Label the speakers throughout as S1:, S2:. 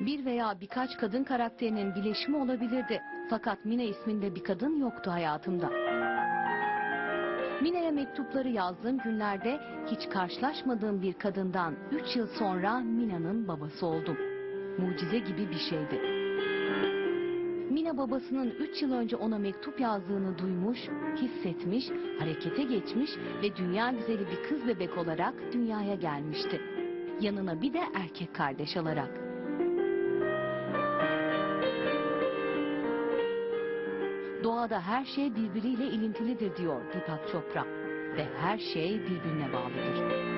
S1: Bir veya birkaç kadın karakterinin bileşimi olabilirdi. Fakat Mine isminde bir kadın yoktu hayatımda. Mine'ye mektupları yazdığım günlerde hiç karşılaşmadığım bir kadından 3 yıl sonra Mina'nın babası oldum. Mucize gibi bir şeydi. Mina babasının 3 yıl önce ona mektup yazdığını duymuş, hissetmiş, harekete geçmiş ve dünya güzeli bir kız bebek olarak dünyaya gelmişti. Yanına bir de erkek kardeş alarak. Doğada her şey birbiriyle ilintilidir diyor Deepak Chopra ve her şey birbirine bağlıdır.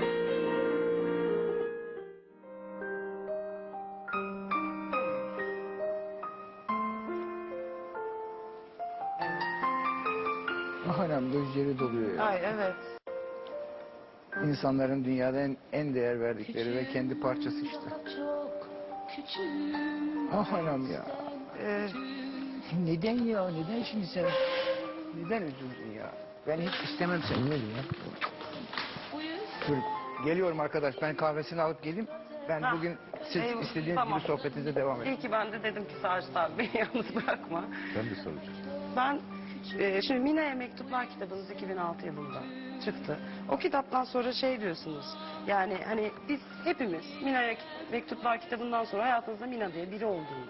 S2: Anam gözleri doluyor ya.
S3: Ay evet.
S2: İnsanların dünyada en, en değer verdikleri ve kendi parçası işte. Ah anam ya.
S3: Ee,
S2: Neden ya? Neden şimdi sen? Neden üzüldün ya? Ben hiç istemem seni. Ne ya? Dur. Geliyorum arkadaş. Ben kahvesini alıp geleyim. Ben
S3: Ha.
S2: bugün siz
S3: Eyvallah.
S2: istediğiniz
S3: Tamam.
S2: gibi sohbetinize devam edin.
S3: iyi ki ben de dedim ki Sacit abi beni yalnız bırakma.
S4: Ben de soracağım.
S3: Ben e, şimdi Mina'ya Mektuplar kitabınız 2006 yılında çıktı. O kitaptan sonra şey diyorsunuz. Yani hani biz hepimiz Mina'ya Mektuplar kitabından sonra hayatınızda Mina diye biri olduğunu.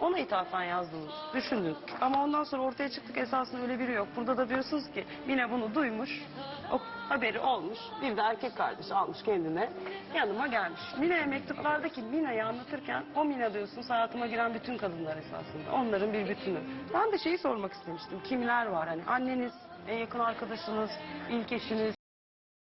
S3: Ona ithafen yazdınız, düşündük. Ama ondan sonra ortaya çıktık esasında öyle biri yok. Burada da diyorsunuz ki Mina bunu duymuş, o haberi olmuş. Bir de erkek kardeş almış kendine, yanıma gelmiş. Mina'ya mektuplardaki Mina'yı anlatırken o Mina diyorsunuz hayatıma giren bütün kadınlar esasında. Onların bir bütünü. Ben de şeyi sormak istemiştim. Kimler var? Hani anneniz, en yakın arkadaşınız, ilk eşiniz,